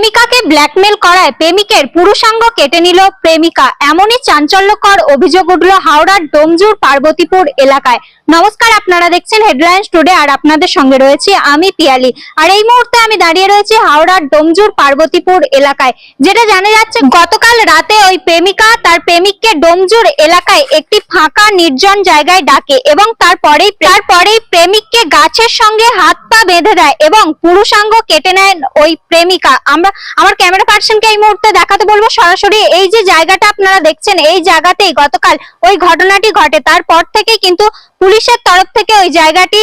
প্রেমিকাকে ব্ল্যাকমেল করায় প্রেমিকের পুরুষাঙ্গ কেটে নিল প্রেমিকা। এমনই চাঞ্চল্যকর অভিযোগ উঠল হাওড়ার ডোমজুর পার্বতীপুর এলাকায়। নমস্কার, আপনারা দেখছেন হেডলাইন্স টুডে আর আপনাদের সঙ্গে রয়েছে আমি পিয়ালি। আর এই মুহূর্তে আমি দাঁড়িয়ে রয়েছি হাওড়ার ডোমজুর পার্বতীপুর এলাকায়, যেটা জানা যাচ্ছে গতকাল রাতে ওই প্রেমিকা তার প্রেমিককে ডোমজুর এলাকায় একটি ফাঁকা নির্জন জায়গায় ডাকে এবং তারপরেই তারপরেই প্রেমিককে গাছের সঙ্গে হাত পা বেঁধে দেয় এবং পুরুষাঙ্গ কেটে নেন ওই প্রেমিকা। আমরা আমার ক্যামেরা পার্সনকে এই মুহূর্তে দেখাতে বলব, সরাসরি এই যে জায়গাটা আপনারা দেখছেন, এই জায়গাতেই গতকাল ওই ঘটনাটি ঘটে। তারপর থেকে কিন্তু পুলিশের তরফ থেকে ওই জায়গাটি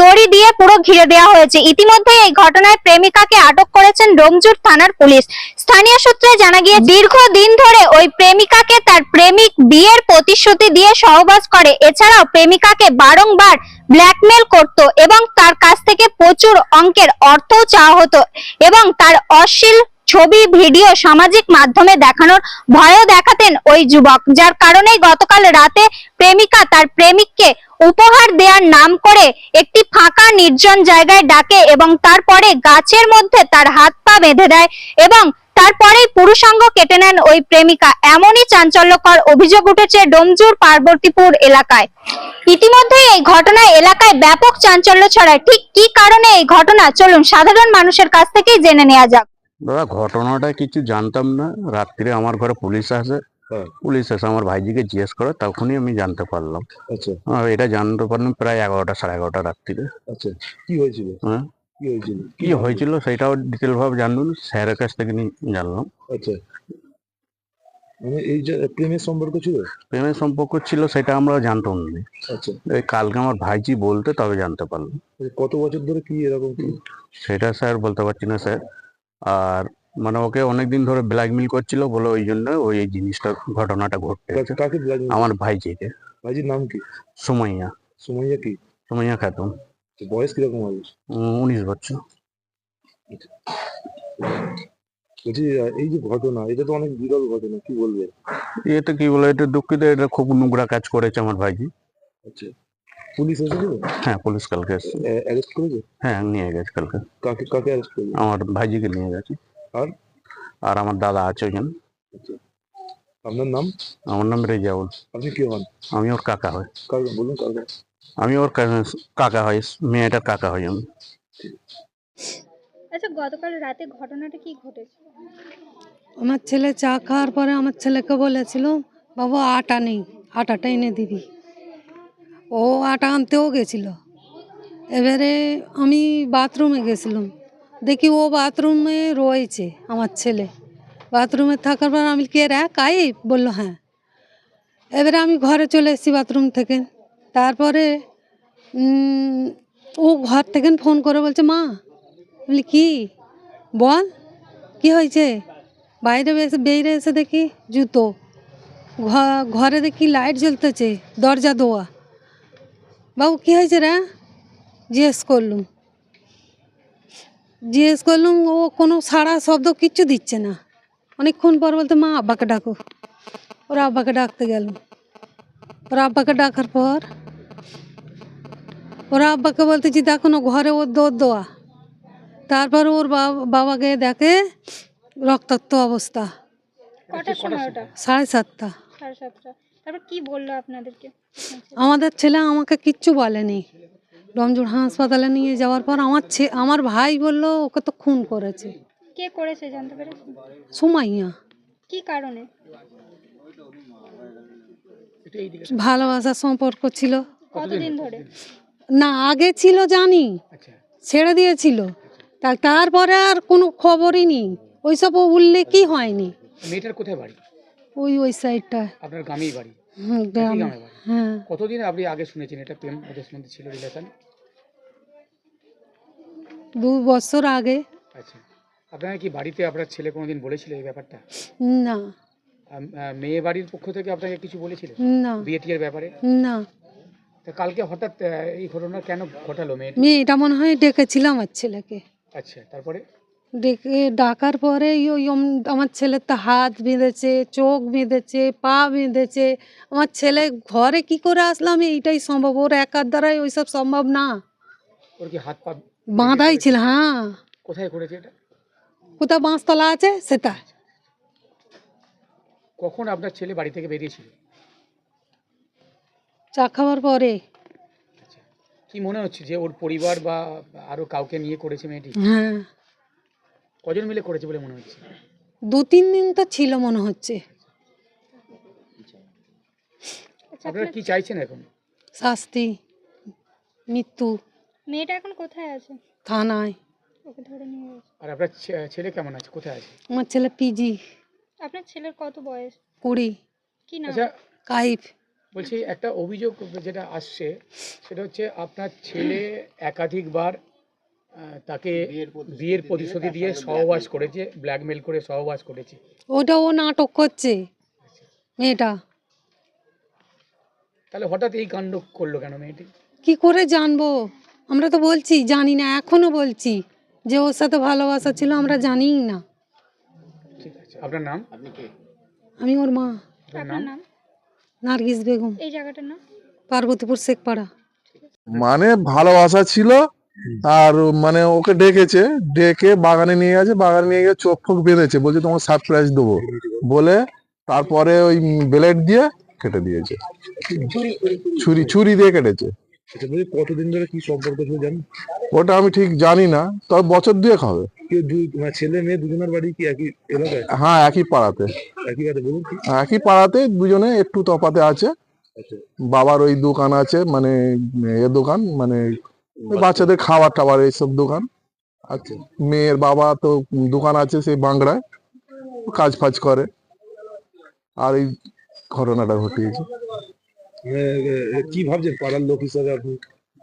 দড়ি দিয়ে পুরো ঘিরে দেওয়া হয়েছে। ইতিমধ্যে এই ঘটনায় প্রেমিকাকে আটক করেছেন ডোমজুর থানার পুলিশ। স্থানীয় সূত্রে জানা গিয়ে দীর্ঘদিন ধরে ওই প্রেমিকাকে তার প্রেমিক বিয়ের প্রতিশ্রুতি দিয়ে সহবাস করে। এছাড়াও প্রেমিকাকে বারংবার ব্ল্যাকমেল করত এবং তার কাছ থেকে প্রচুর অঙ্কের অর্থও চাওয়া হতো এবং তার অশ্লীল ছবি, ভিডিও সামাজিক মাধ্যমে দেখানোর ভয়ও দেখাতেন ওই যুবক, যার কারণেই গতকাল রাতে প্রেমিকা তার প্রেমিককে উপহার দেওয়ার নাম করে একটি ফাঁকা নির্জন জায়গায় ডাকে এবং তারপরে গাছের মধ্যে তার হাত পা বেঁধে দেয় এবং তারপরেই পুরুষাঙ্গ কেটে নেন ওই প্রেমিকা। এমনই চাঞ্চল্যকর অভিযোগ উঠেছে ডোমজুর পার্বতীপুর এলাকায়। ইতিমধ্যে এই ঘটনায় এলাকায় ব্যাপক চাঞ্চল্য ছড়ায়। ঠিক কি কারণে এই ঘটনা? চলুন সাধারণ মানুষের কাছ থেকেই জেনে নেওয়া যাক। দাদা ঘটনাটা কিছু জানতাম না। রাত্রিরে আমার ঘরে পুলিশ আসে। হ্যাঁ। পুলিশ এসে আমার ভাইজিকে জিজ্ঞেস করে তখনই আমি জানতে পারলাম। আচ্ছা। এটা জানতে পারলাম প্রায় এগারোটা সাড়ে এগারোটা রাত্রিরে আচ্ছা। কি হয়েছিল? হ্যাঁ? কি হয়েছিল? কি হয়েছিল সেটাও ডিটেল ভাবে জানলাম স্যারের কাছ থেকে জানলাম। আচ্ছা। মানে এই যে প্রেমের সম্পর্ক ছিল? প্রেমের সম্পর্ক ছিল সেটা আমরা জানতাম না। আচ্ছা। এই কালকে আমার ভাইজি বলতে তবে জানতে পারলাম। কত বছর ধরে কি এরকম কি? সেটা স্যার বলতে পারছি না স্যার। আর মানে ওকে অনেকদিন ধরে ব্ল্যাকমেল করছিল বলে ওই জন্য ওই এই জিনিসটা ঘটনাটা ঘটতে কাকে- আমার ভাইজিকে। ভাইজির নাম কি? সুমাইয়া। সুমাইয়া কি? সুমাইয়া খাতুন। বয়স কীরকম হবে উনিশ বছর। বলছি এই যে ঘটনা এটা তো অনেক বিরল ঘটনা কি বলবে? এটা কি বলে এটা দুঃখিত এটা খুব নোংরা কাজ করেছে আমার ভাইজি। আচ্ছা পুলিশ এসেছিল? হ্যাঁ পুলিশ কালকে এসছে। অ্যারেস্ট করেছে? হ্যাঁ নিয়ে গেছে কালকে। কাকে কাকে অ্যারেস্ট করেছে আমার ভাইজিকে নিয়ে গেছে। আর? আর আমার দাদা আছে ওখানে আচ্ছা আপনার নাম? আমার নাম রেজাউল। আপনি কি হন? আমি ওর কাকা হয় বলুন কাকে। আমি ওর কাকা হয় মেয়েটার কাকা হয় আমি। আচ্ছা গতকাল রাতে ঘটনাটা কি ঘটেছে? আমার ছেলে চা খাওয়ার পরে আমার ছেলেকে বলেছিল বাবু আটা নেই আটাটা এনে দিবি। ও আটা আনতেও গেছিল। এবারে আমি বাথরুমে গেছিলাম। দেখি ও বাথরুমে রয়েছে আমার ছেলে। বাথরুমে থাকার পর আমি কে রে কাই বলল হ্যাঁ। এবারে আমি ঘরে চলে এসেছি বাথরুম থেকে। তারপরে ও ঘর থেকে ফোন করে বলছে, মা। বলি, কি? বল, কি হয়েছে? বাইরে এসে বেরিয়ে এসে দেখি জুতো। ঘরে দেখি লাইট জ্বলতেছে, দরজা, দোয়া। বাবু, কি হয়েছে রে? জিজ্ঞেস করলুম। জিজ্ঞেস করলুম, ও কোনো সাড়া শব্দ কিচ্ছু দিচ্ছে না। অনেকক্ষণ পর বলতে, মা, আব্বাকে ডাকো। ওরা আব্বাকে ডাকতে গেল। ওরা আব্বাকে ডাকার পর ওরা আব্বাকে বলতেছি দেখো না ঘরে ওর দোর দোয়া। তারপর ওর বাবা- বাবাকে দেখে রক্তাক্ত অবস্থা। কটার সময় ওটা? সাড়ে সাতটা। সাড়ে সাতটা। তারপর কি বলল আপনাদেরকে? আমাদের ছেলে আমাকে কিচ্ছু বলেনি। রমজুর হাসপাতালে নিয়ে যাওয়ার পর আমার ছে আমার ভাই বলল ওকে তো খুন করেছে। কে করেছে জানতে পেরেছেন? সুমাইয়া। কি কারণে? ভালোবাসার সম্পর্ক ছিল। কতদিন ধরে? না আগে ছিল জানি। ছেড়ে দিয়েছিল। তা তারপরে আর কোনো খবরই নেই। ওইসব উল্লেখই হয়নি। মেয়েটার কোথায় বাড়ি? ওই ওই সাইডটা। আপনার গ্রামেই বাড়ি? গ্রামে। হ্যাঁ। কতদিন আপনি আগে শুনেছেন এটা প্রেম ওদের মধ্যে ছিল রিলেশন দু বছর আগে। আচ্ছা। আপনারা কি বাড়িতে আপনার ছেলে কোনোদিন বলেছিল এই ব্যাপারটা? না। মেয়ে বাড়ির পক্ষ থেকে আপনাকে কিছু বলেছিল? না। বিয়ে টিয়ের ব্যাপারে? না। কালকে হঠাৎ এই ঘটনা কেন ঘটালো মেয়ে মেয়েটা মনে হয় ডেকেছিলাম আমার ছেলেকে। আচ্ছা তারপরে? ডেকে ডাকার পরে আমার ছেলের তো হাত বেঁধেছে চোখ বেঁধেছে পা বেঁধেছে। আমার ছেলে ঘরে কি করে আসলাম? এইটাই সম্ভব। ওর একার দ্বারাই ওইসব সম্ভব না। ওর কি হাত পা বাঁধাই ছিল হ্যাঁ। কোথায় করেছে এটা? কোথাও বাঁশতলা আছে? সেটা। কখন আপনার ছেলে বাড়ি থেকে বেরিয়েছিল? চা খাওয়ার পরে। কি মনে হচ্ছে যে ওর পরিবার বা আরও কাউকে নিয়ে করেছে মেয়েটি? হ্যাঁ। কজন মিলে করেছে বলে মনে হচ্ছে? দু তিন দিন তো ছিল মনে হচ্ছে। আপনারা কি চাইছেন এখন? শাস্তি মৃত্যু। মেয়েটা এখন কোথায় আছে? থানায়। ওকে ধরে নিয়ে গেছে। আর আপনার ছে- ছেলে কেমন আছে? কোথায় আছে? আমার ছেলে পিজি আপনার ছেলের কত বয়স? কুড়ি। কি নাম? আচ্ছা কাইফ। বলছি একটা অভিযোগ যেটা আসছে সেটা হচ্ছে আপনার ছেলে একাধিকবার তাকে বিয়ের প্রতিশ্রুতি দিয়ে সহবাস করেছে। ব্ল্যাকমেল করে সহবাস করেছে। ওটা ও নাটক করছে মেয়েটা। তাহলে হঠাৎ এই কাণ্ড করল কেন মেয়েটি? কি করে জানব? আমরা তো বলছি জানি না এখনও বলছি যে ওর সাথে ভালোবাসা ছিল আমরা জানিই না। ঠিক আছে আপনার নাম? আমি ওর মা। আপনার নাম? নার্গিস বেগম। এই জায়গাটার নাম? পার্বতীপুর শেখপাড়া। মানে ভালোবাসা ছিল আর মানে ওকে ডেকেছে ডেকে বাগানে নিয়ে গেছে বাগানে নিয়ে গিয়ে চোখ ফোক বেঁধেছে বলছে তোমার সারপ্রাইজ দেবো। বলে তারপরে ওই ব্লেড দিয়ে কেটে দিয়েছে। ছুরি ছুরি দিয়ে কেটেছে। আচ্ছা বলছি কতদিন ধরে কি সম্পর্ক ছিল জানেন? ওটা আমি ঠিক জানি না তবে বছর দুয়েক হবে। কেউ মানে ছেলে মেয়ে দুজনের বাড়ি কি একই এলাকায়? হ্যাঁ একই পাড়াতে। একই বলুন কি? একই পাড়াতে দুজনে একটু তফাতে আছে। আচ্ছা। বাবার ওই দোকান আছে মানে এ দোকান মানে বাচ্চাদের খাবার টাবার এইসব দোকান। আচ্ছা। মেয়ের বাবা তো দোকান আছে সেই বাংলায় কাজ ফাজ করে। আর এই ঘটনাটা ঘটিয়েছে। কি ভাবছেন পাড়ার লোক হিসাবে আপনি?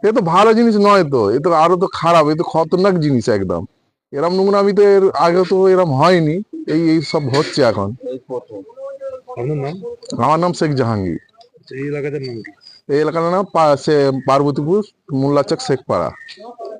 এ তো ভালো জিনিস নয় তো এ তো আরও তো খারাপ এ তো খতরনাক জিনিস একদম। এরম নোংরা আমি তো এর আগে তো এরম হয়নি এই এই সব হচ্ছে এখন। আমার নাম শেখ জাহাঙ্গীর। আচ্ছা, এই এলাকাটার নাম এই এলাকার নাম পার্বতীপুর মোল্লাচক শেখপাড়া।